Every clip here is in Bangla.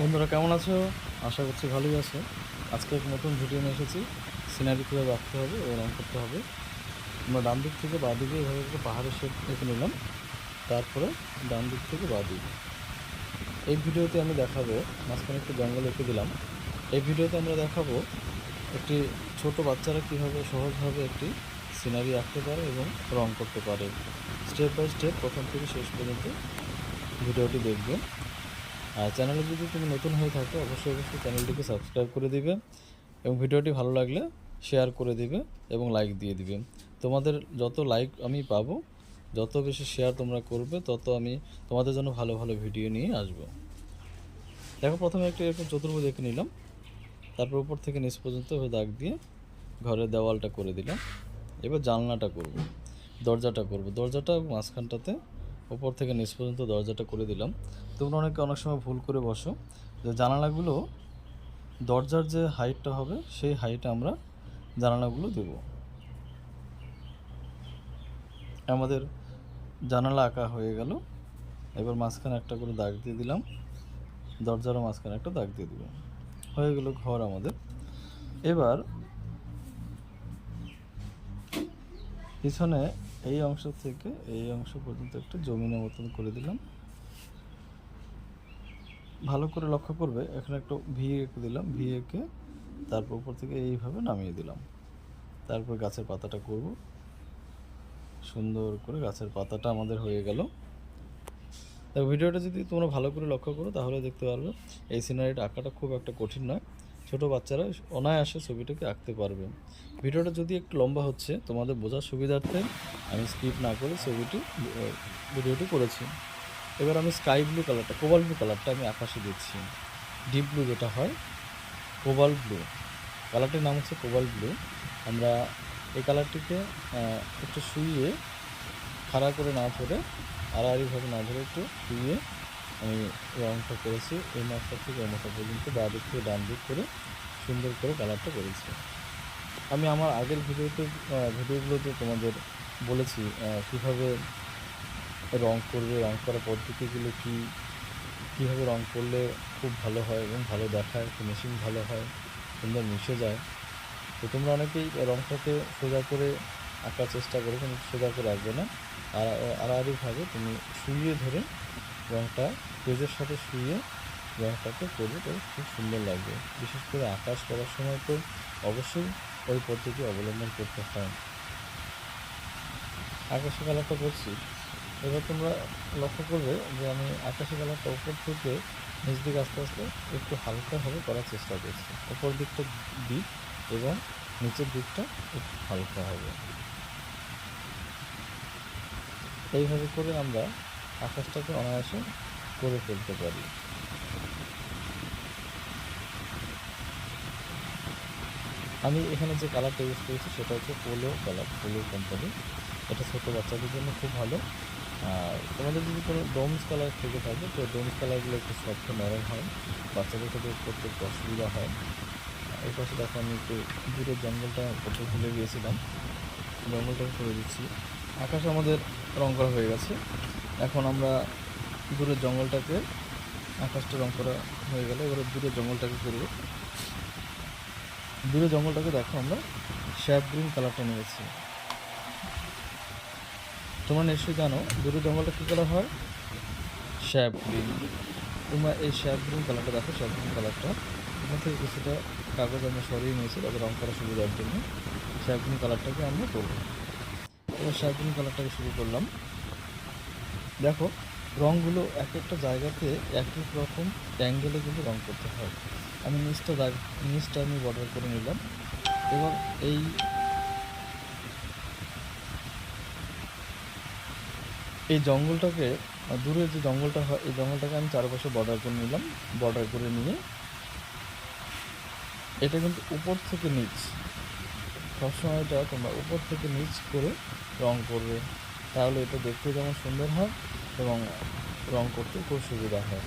বন্ধুরা, কেমন আছো? আশা করছি ভালোই আছো। আজকে এক নতুন ভিডিও নিয়ে এসেছি। সিনারি কীভাবে আঁকতে হবে ও রং করতে হবে। আমরা ডান দিক থেকে বাঁ দিকে এভাবে একটা পাহাড়ের শেপ এঁকে নিলাম। তারপরে ডান দিক থেকে বাঁ দিক। এই ভিডিওতে আমি দেখাবো, মাঝখানে একটু জঙ্গল এঁকে দিলাম। এই ভিডিওতে আমরা দেখাবো একটি ছোট বাচ্চারা কীভাবে সহজভাবে একটি সিনারি আঁকতে পারে এবং রং করতে পারে। স্টেপ বাই স্টেপ প্রথম থেকে শেষ পর্যন্ত ভিডিওটি দেখবে আর চ্যানেলে যদি তুমি নতুন হয়ে থাকো, অবশ্যই অবশ্যই চ্যানেলটিকে সাবস্ক্রাইব করে দিবে এবং ভিডিওটি ভালো লাগলে শেয়ার করে দিবে এবং লাইক দিয়ে দিবে। তোমাদের যত লাইক আমি পাবো, যত বেশি শেয়ার তোমরা করবে, তত আমি তোমাদের জন্য ভালো ভালো ভিডিও নিয়ে আসব। দেখো, প্রথমে একটু এরকম চতুর্ভুজ দেখে নিলাম। তারপর উপর থেকে নিচ পর্যন্ত দাগ দিয়ে ঘরের দেওয়ালটা করে দিলাম। এবার জানলাটা করব, দরজাটা করব। দরজাটা মাঝখানটাতে উপর থেকে নিচ পর্যন্ত দরজাটা করে দিলাম। তোমরা অনেকে অনেক সময় ভুল করে বসো। যে জানালাগুলো, দরজার যে হাইটটা হবে, সেই হাইটে আমরা জানালাগুলো দেব। আমাদের জানালা আঁকা হয়ে গেল। এবার মাঝখানে একটা করে দাগ দিয়ে দিলাম। দরজারও মাঝখানে একটা দাগ দিয়ে দিলাম। হয়ে গেল ঘর আমাদের। এবার পিছনে এই অংশ থেকে এই অংশ পর্যন্ত একটু জমিনের মতন করে দিলাম। ভালো করে লক্ষ্য করবে, এখানে একটু ভি এঁকে দিলাম ভি এঁকে তারপর উপর থেকে এইভাবে নামিয়ে দিলাম। তারপর গাছের পাতাটা করব। সুন্দর করে গাছের পাতাটা আমাদের হয়ে গেল। তা ভিডিওটা যদি তোমরা ভালো করে লক্ষ্য করো, তাহলে দেখতে পারবে, এই সিনারিটা আঁকাটা খুব একটা কঠিন নয়। ছোট বাচ্চারা অনায়াসে ছবিটাকে আঁকতে পারবে। ভিডিওটা যদি একটু লম্বা হচ্ছে, তোমাদের বোঝার সুবিধার্থে আমি স্কিপ না করে ছবিটি ভিডিওটি করেছি। এবার আমি স্কাই ব্লু কালারটা কোবাল ব্লু কালারটা আমি আকাশে দিচ্ছি ডিপ ব্লু যেটা হয় কোবাল ব্লু কালারটির নাম হচ্ছে কোবাল ব্লু আমরা এই কালারটিকে একটু শুইয়ে খাড়া করে না ধরে আড়াআড়িভাবে না ধরে একটু শুইয়ে আমি রংটা করেছি, এই মাছটা থেকে এই মাথা পর্যন্ত বা দিক থেকে ডান দিক করে সুন্দর করে কালারটা করেছি। আমি আমার আগের ভিডিওতে ভিডিওগুলোতে তোমাদের বলেছি কীভাবে রং করবে, রং করার পদ্ধতিগুলো কী, কীভাবে রং করলে খুব ভালো হয় এবং ভালো দেখায় ফিনিশিং ভালো হয়, সুন্দর মিশে যায়। তো তোমরা অনেকেই রংটাকে সোজা করে আঁকার চেষ্টা করো, কিন্তু সোজা করে আঁকবে না। আর আড়াআড়িভাবে তুমি শুইয়ে ধরে রংটা পেজের সাথে শুয়ে রংটাকে করবে তো খুব সুন্দর লাগবে। বিশেষ করে আকাশ করার সময় তো অবশ্যই ওই পদ্ধতি অবলম্বন করতে হয়। আকাশি কালারটা করছি। এবার তোমরা লক্ষ্য করবে যে আমি আকাশি কালারটা উপর থেকে নিচ দিকে আস্তে আস্তে একটু হালকাভাবে করার চেষ্টা করছি। উপর দিকটা দিক এবং নিচের দিকটা একটু হালকা হবে। এইভাবে করে আমরা আকাশটাকে অনায়াসে করে ফেলতে পারি। আমি এখানে যে কালারটা ইউজ করেছি সেটা হচ্ছে পোলো কালার পোলো কোম্পানি এটা ছোটো বাচ্চাদের জন্য খুব ভালো। আর তোমাদের যদি কোনো ডোমস কালার থেকে থাকে, তো ডোমস কালারগুলো একটু সফট নরম হয়। বাচ্চাদের সাথে করতে একটু অসুবিধা হয়। এই পাশে দেখো আমি একটু দূরের জঙ্গলটা করতে ভুলে গিয়েছিলাম। জঙ্গলটা করে দিচ্ছি। আকাশ আমাদের রং করা হয়ে গেছে। এখন আমরা দূরের জঙ্গলটাকে, আকাশটা রং করা হয়ে গেলে, এবারে দূরের জঙ্গলটাকে করব দূরে জঙ্গলটাকে দেখো, আমরা শ্যাপ গ্রিন কালারটা নিয়েছি তোমরা নিশ্চয়ই জানো দূরে জঙ্গলটা কী কালার হয়? শ্যাপ গ্রিন তোমরা এই শ্যাপ গ্রিন কালারটা দেখো শ্যাপ গ্রিন কালারটা এখান থেকে কিছুটা কাগজ আমরা সরিয়ে নিয়েছি তাদের রং করা সুবিধার জন্য। শ্যাপ গ্রিন কালারটাকে আমরা করব। এবার শ্যাপ গ্রিন কালারটাকে শুরু করলাম। দেখো রঙগুলো এক একটা জায়গাতে এক এক রকম অ্যাঙ্গেলে কিন্তু রঙ করতে হয়। আমি নিচটা দাগ নিচটা আমি বর্ডার করে নিলাম। এবং এই এই জঙ্গলটাকে, দূরে যে জঙ্গলটা হয়, এই জঙ্গলটাকে আমি চারপাশে বর্ডার করে নিলাম। বর্ডার করে নিয়ে এটা কিন্তু উপর থেকে নিচ। সবসময় এটা তোমরা উপর থেকে নিচ করে রং করবে। তাহলে এটা দেখতে যেমন সুন্দর হয় এবং রং করতে খুব সুবিধা হয়।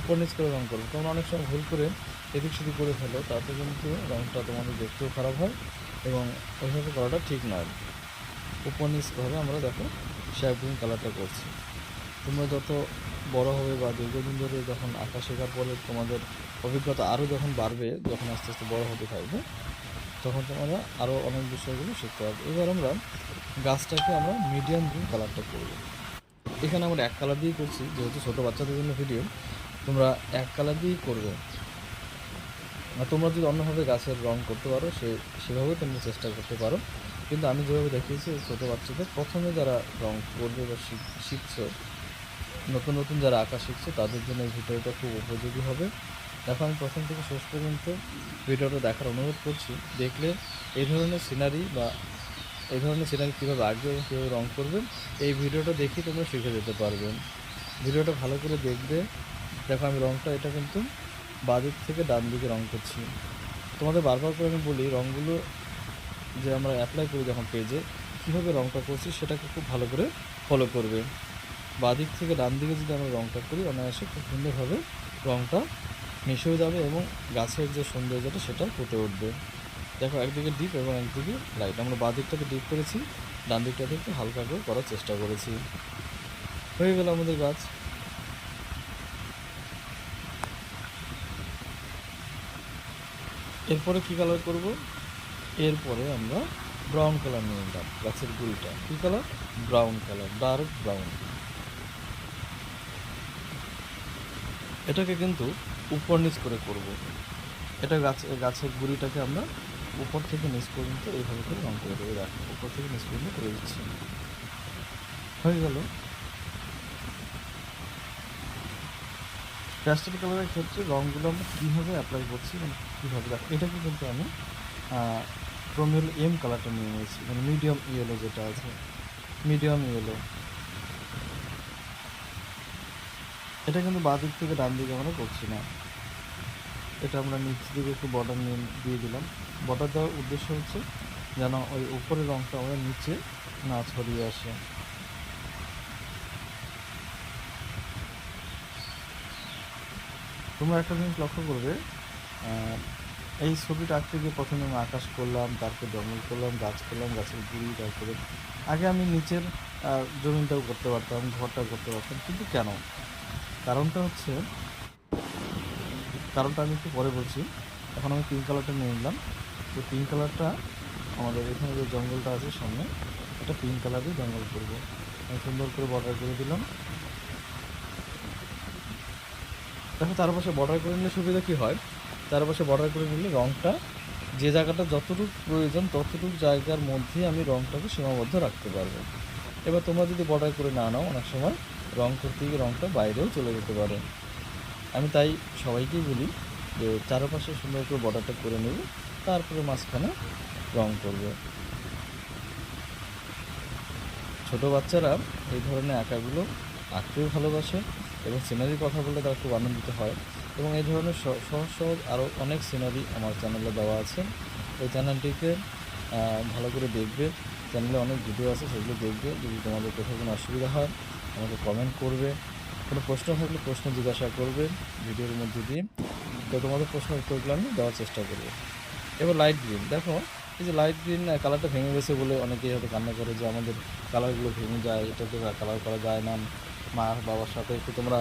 উপর নিচ করে রং করবে তোমরা অনেক সময় ভুল করে এদিক সেদিক করে ফেলো, তাতে কিন্তু রংটা তোমাদের দেখতেও খারাপ হয় এবং ওইভাবে করাটা ঠিক নয়। উপর নিচ করে আমরা দেখো শ্যাপ গ্রিন কালারটা করছি। তোমরা যত বড় হবে বা দীর্ঘদিন ধরে যখন আঁকা শেখার পরে তোমাদের অভিজ্ঞতা আরও যখন বাড়বে, যখন আস্তে আস্তে বড় হতে থাকবে, তখন তোমরা আরও অনেক বিষয়গুলো শিখতে পারবে। এবার আমরা গাছটাকে আমরা মিডিয়াম গ্রিন কালারটা করব। এখানে আমরা এক কালার দিয়েই করছি, যেহেতু ছোটো বাচ্চাদের জন্য ভিডিও তোমরা এক কালার দিয়েই করবে। আর তোমরা যদি অন্যভাবে গাছের রং করতে পারো, সে সেভাবেও তোমরা চেষ্টা করতে পারো। কিন্তু আমি যেভাবে দেখিয়েছি ছোটো বাচ্চাদের প্রথমে যারা রং করবে বা শিখ- শিখছো, নতুন নতুন যারা আঁকা শিখছে, তাদের জন্য এই ভিডিওটা খুব উপযোগী হবে। দেখো, আমি প্রথম থেকে শেষ পর্যন্ত ভিডিওটা দেখার অনুরোধ করছি, দেখলে এই ধরনের সিনারি বা এই ধরনের সিনারি কীভাবে আঁকবে এবং কীভাবে রং করবে এই ভিডিওটা দেখে তোমরা শিখে যেতে পারবে ভিডিওটা ভালো করে দেখবে। দেখো, আমি রংটা এটা কিন্তু বাদিক থেকে ডান দিকে রং করছি। তোমাদের বারবার করে আমি বলি রঙগুলো যে আমরা অ্যাপ্লাই করি যখন পেজে কীভাবে রংটা করছি সেটাকে খুব ভালো করে ফলো করবে। বাদিক থেকে ডান দিকে যদি আমরা রংটা করি, অনায়াসে খুব সুন্দরভাবে রংটা মিশেও যাবে এবং গাছের যে সৌন্দর্যটা সেটা ফুটে উঠবে। দেখো একদিকে ডিপ এবং একদিকে লাইট আমরা বাঁ দিকটাকে ডিপ করেছি, ডান দিকটাকে একটু হালকা করে করার চেষ্টা করেছি। হয়ে গেল আমাদের গাছ এরপরে কি কালার করব? এরপরে আমরা ব্রাউন কালার নিয়ে নিলাম, গাছের গুড়িটা। কী colour brown colour dark brown এটাকে কিন্তু উপর নিচ করে করব। এটা গাছ, গাছের গুড়িটাকে আমরা উপর থেকে নিচ পর্যন্ত এইভাবে করে রং করে দেবো দেখো উপর থেকে নিচ পর্যন্ত করে দিচ্ছি। হয়ে গেল। প্যাস্টেল কালারের ক্ষেত্রে রঙগুলো আমরা কীভাবে অ্যাপ্লাই করছি মানে কীভাবে দেখো এটাকে কিন্তু আমি প্রমিল এম কালারটা নিয়ে নিয়েছি। মানে মিডিয়াম ইয়েলো যেটা আছে। মিডিয়াম ইয়েলো এটা কিন্তু বাঁ দিক থেকে ডান দিকে আমরা করছি না। এটা আমরা নিচ দিকে একটু বর্ডার নিয়ে দিয়ে দিলাম। বর্ডার দেওয়ার উদ্দেশ্য হচ্ছে যেন ওই উপরের রঙটা আমরা নিচে না ছড়িয়ে আসে। তোমরা একটা জিনিস লক্ষ্য করবে এই ছবিটা আঁকতে গিয়ে প্রথমে আমি আকাশ করলাম তারপর জঙ্গল করলাম গাছ করলাম গাছের গুড়ি তারপরে আগে আমি নিচের আহ, জমিনটাও করতে পারতাম ঘরটাও করতে পারতাম কিন্তু কেন? কারণটা হচ্ছে কারণটা আমি একটু পরে বলছি। এখন আমি পিঙ্ক কালারটা নিয়ে নিলাম। তো পিঙ্ক কালারটা আমাদের এখানে যে জঙ্গলটা আছে সামনে, এটা পিঙ্ক কালারই জঙ্গল করব। আমি সুন্দর করে বর্ডার করে দিলাম। দেখো তার পাশে বর্ডার করে নিলে সুবিধা কী হয়? তার পাশে বর্ডার করে নিলে রঙটা যে জায়গাটা যতটুকু প্রয়োজন, ততটুকু জায়গার মধ্যে আমি রঙটাকে সীমাবদ্ধ রাখতে পারব। এবার তোমরা যদি বর্ডার করে না নাও, অনেক সময় রং করতে গিয়ে রঙটা বাইরেও চলে যেতে পারে। আমি তাই সবাইকেই বলি যে চারপাশে সুন্দর করে বর্ডারটা করে নেবে, তারপরে মাঝখানে রং করবে। ছোট বাচ্চারা এই ধরনের আঁকাগুলো আঁকতেও ভালোবাসে এবং সিনারির কথা বললে তারা খুব আনন্দিত হয় এবং এই ধরনের সহজ সহজ আরও অনেক সিনারি আমার চ্যানেলে দেওয়া আছে। এই চ্যানেলটিকে ভালো করে দেখবে। চ্যানেলে অনেক ভিডিও আছে, সেগুলো দেখবে। যদি তোমাদের কোথাও কোনো অসুবিধা হয়, আমাকে কমেন্ট করবে। কোনো প্রশ্ন থাকলে প্রশ্ন জিজ্ঞাসা করবে ভিডিওর মধ্যে দিয়ে। তো তোমাদের প্রশ্নের উত্তরগুলো আমি দেওয়ার চেষ্টা করব। এবার লাইট গ্রিন দেখো, এই যে লাইট গ্রিন কালারটা ভেঙে গেছে বলে অনেকেই হয়তো কান্না করে যে আমাদের কালারগুলো ভেঙে যায়, এটাকে কালার করা যায় না। মা, বাবার সাথে একটু তোমরা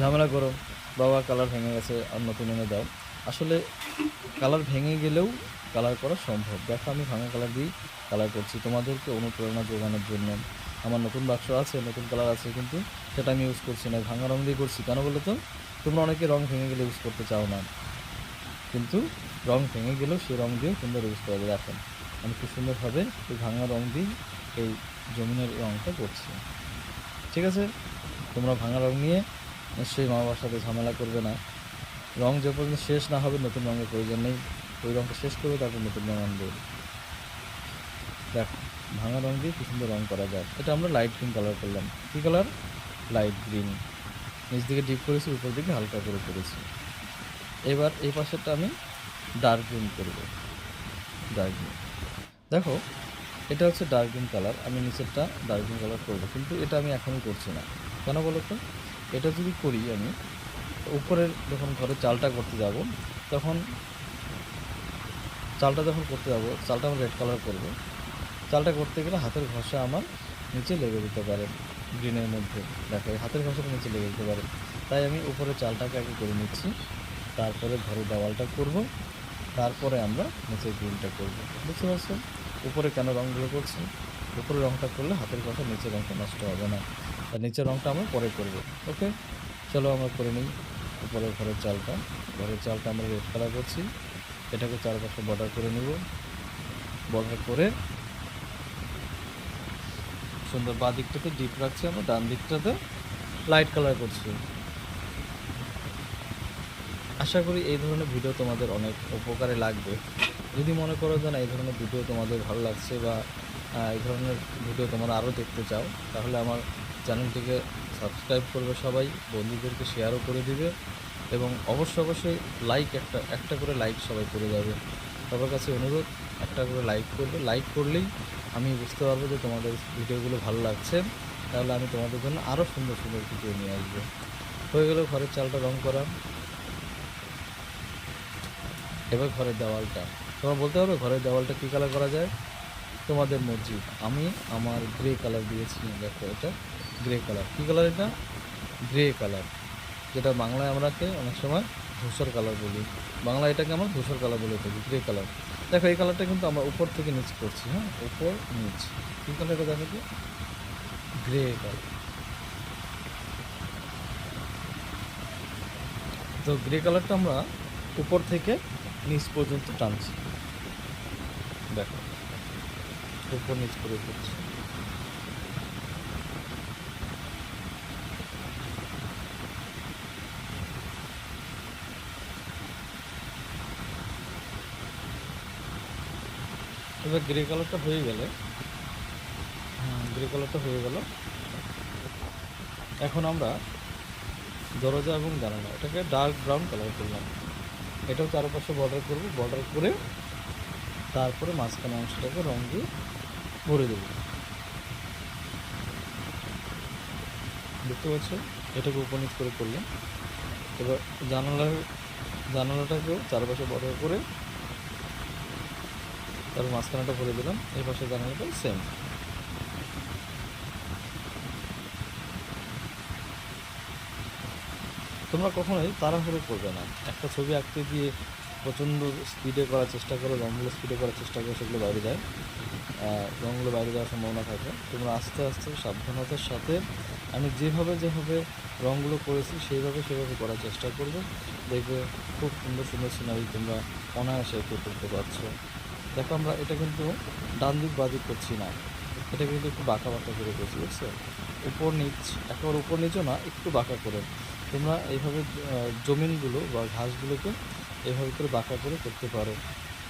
ঝামেলা করো। বাবা কালার ভেঙে গেছে আর নতুন এনে দাও। আসলে কালার ভেঙে গেলেও কালার করা সম্ভব। দেখো, আমি ভাঙা কালার দিয়েই কালার করছি। তোমাদেরকে অনুপ্রেরণা যোগানোর জন্য আমার নতুন বাক্স আছে, নতুন কালার আছে কিন্তু সেটা আমি ইউজ করছি না, ভাঙা রং দিয়ে করছি। কেন বলো তো? তোমরা অনেকে রং ভেঙে গেলে ইউজ করতে চাও না। কিন্তু রং ভেঙে গেলেও সেই রং দিয়েও সুন্দর ইউজ করা। যায় দেখেন আমি খুব সুন্দরভাবে এই ভাঙা রং দিয়ে এই জমিনের রঙটা করছি। ঠিক আছে? তোমরা ভাঙা রং নিয়ে নিশ্চয়ই মা বাবার সাথে ঝামেলা করবে না। রং যে পর্যন্ত শেষ না হবে, নতুন রঙের প্রয়োজন নেই। ওই রঙটা শেষ করবে, তারপর নতুন রঙ আনবে। দেখো ভাঙা রং দিয়ে কি সুন্দর রং করা যায়। এটা আমরা লাইট গ্রিন কালার করলাম। কী কালার লাইট গ্রিন নিচ দিকে ডিপ করেছি, উপর দিকে হালকা করে করেছি। এবার এই পাশেরটা আমি ডার্ক গ্রিন করব। ডার্ক গ্রিন দেখো, এটা হচ্ছে ডার্ক গ্রিন কালার আমি নিচেরটা ডার্ক গ্রিন কালার করব। কিন্তু এটা আমি এখনই করছি না। কেন বলো তো এটা যদি করি আমি, উপরের যখন ঘরে চালটা করতে যাব, তখন চালটা যখন করতে যাব, চালটা আমি রেড কালার করব। চালটা করতে গেলে হাতের ঘষা আমার নিচে লেগে যেতে পারে, গ্রিনের মধ্যে। দেখো হাতের ঘষাটা নিচে লেগে যেতে পারে। তাই আমি উপরে চালটাকে আগে করে নিচ্ছি, তারপরে ঘরের দেওয়ালটা করব, তারপরে আমরা নিচের গ্রিনটা করব। বুঝতে পারছ উপরে কেন রঙগুলো করছি? উপরে রঙটা করলে হাতের ঘষা নিচের রঙটা নষ্ট হবে না আর নিচের রঙটা আমরা পরে করব। ওকে? চলো আমরা করে নিই উপরে ঘরের চালটা। ঘরের চালটা আমরা রেড কালার করছি। এটাকে চারপাশে বর্ডার করে নেব। বর্ডার করে সুন্দর বাঁ দিকটাতে ডিপ রাখছি আমরা, ডান দিকটাতে লাইট কালার করছি। আশা করি এই ধরনের ভিডিও তোমাদের অনেক উপকারে লাগবে। যদি মনে করো যে না, এই ধরনের ভিডিও তোমাদের ভালো লাগছে বা এই ধরনের ভিডিও তোমরা আরও দেখতে চাও, তাহলে আমার চ্যানেলটিকে সাবস্ক্রাইব করবে সবাই, বন্ধুদেরকে শেয়ারও করে দিবে এবং অবশ্যই অবশ্যই লাইক একটা একটা করে লাইক সবাই করে যাবে। সবার কাছে অনুরোধ, একটা করে লাইক করবে। লাইক করলেই আমি বুঝতে পারব যে তোমাদের ভিডিওগুলো ভালো লাগছে। তাহলে আমি তোমাদের জন্য আরও সুন্দর সুন্দর ভিডিও নিয়ে আসব। হয়ে গেল ঘরের চালটা রং করা। এবার ঘরের দেওয়ালটা। তোমরা বলতে পারবে ঘরের দেওয়ালটা কী কালার করা যায়? তোমাদের মর্জি। আমি আমার গ্রে কালার দিয়েছি, দেখো এটা গ্রে কালার কী কালার এটা? গ্রে কালার যেটা বাংলায় আমরাকে অনেক সময় ধূসর কালার বলি। বাংলা এটাকে আমরা ধূসর কালার বলে থাকি গ্রে কালার। দেখো, এই কালারটা কিন্তু আমরা উপর থেকে নিচ করছি হ্যাঁ? উপর, নিচ। কী কালার এটা দেখো তো? Grey colour. তো গ্রে কালারটা আমরা উপর থেকে নিচ পর্যন্ত টানছি। দেখো, উপর, নিচ করে করছি এবার গ্রে কালারটা হয়ে গেলে হ্যাঁ গ্রে কালারটা হয়ে গেল। এখন আমরা দরজা এবং জানালা, এটাকে ডার্ক ব্রাউন কালার করলাম। এটাও চারপাশে বর্ডার করব বর্ডার করে তারপরে মাঝখানে অংশটাকে রং দিয়ে ভরে দেবো। দেখতে পাচ্ছ এটাকে উপনীত করে করলাম। এবার জানালার, জানালাটাকেও চারপাশে বর্ডার করে তারপর মাঝখানেটা ভরে দিলাম, এই পাশে জানালাটা সেম তোমরা কখনোই তাড়াহুড়ো করবে না। একটা ছবি আঁকতে গিয়ে প্রচণ্ড স্পিডে করার চেষ্টা করো রঙগুলো স্পিডে করার চেষ্টা করো, সেগুলো বাইরে যায়। রঙগুলো বাইরে যাওয়ার সম্ভাবনা থাকে। তোমরা আস্তে আস্তে সাবধানতার সাথে আমি যেভাবে যেভাবে রঙগুলো করেছি, সেইভাবে সেভাবে করার চেষ্টা করবে। দেখবে খুব সুন্দর সুন্দর সিনারি তোমরা অনায়াসে করতে পারছ। দেখো আমরা এটা কিন্তু ডান দিক বাদিক করছি না। এটা কিন্তু একটু বাঁকা বাঁকা করে করছি, বুঝছ? উপর নিচ, একেবারে উপর নিচও না, একটু বাঁকা করে। তোমরা এইভাবে জমিনগুলো বা ঘাসগুলোকে এইভাবে করে বাঁকা করে করতে পারো।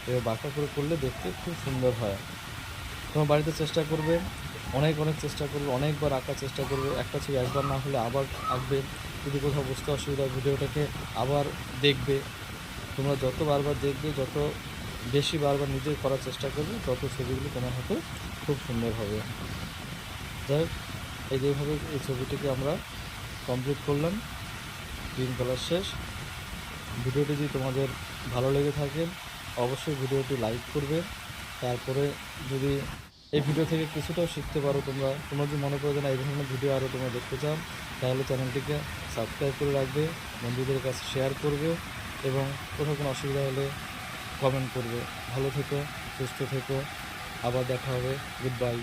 এবার বাঁকা করে করলে দেখতে খুব সুন্দর হয়। তোমার বাড়িতে চেষ্টা করবে, অনেক অনেক চেষ্টা করবে, অনেকবার আঁকার চেষ্টা করবে। একটা ছবি একবার না হলে আবার আঁকবে। যদি কোথাও বুঝতে অসুবিধা ভিডিওটাকে আবার দেখবে। তোমরা যত বারবার দেখবে, যত বেশি বারবার নিজে করার চেষ্টা করবে তত ছবিগুলো তোমার হাতে খুব সুন্দর হবে। যাই এই যেভাবে এই ছবিটিকে আমরা কমপ্লিট করলাম। গ্রিন কালার শেষ। ভিডিওটি যদি তোমাদের ভালো লেগে থাকে, অবশ্যই ভিডিওটি লাইক করবে। তারপরে যদি এই ভিডিও থেকে কিছুটাও শিখতে পারো তোমরা তোমরা যদি মনে করো যে না, এই ধরনের ভিডিও আরও তোমরা দেখতে চাও, তাহলে চ্যানেলটিকে সাবস্ক্রাইব করে রাখবে, বন্ধুদের কাছে শেয়ার করবে এবং কোথাও কোনো অসুবিধা হলে কমেন্ট করবে। ভালো থেকো সুস্থ থেকো। আবার দেখা হবে। Good bye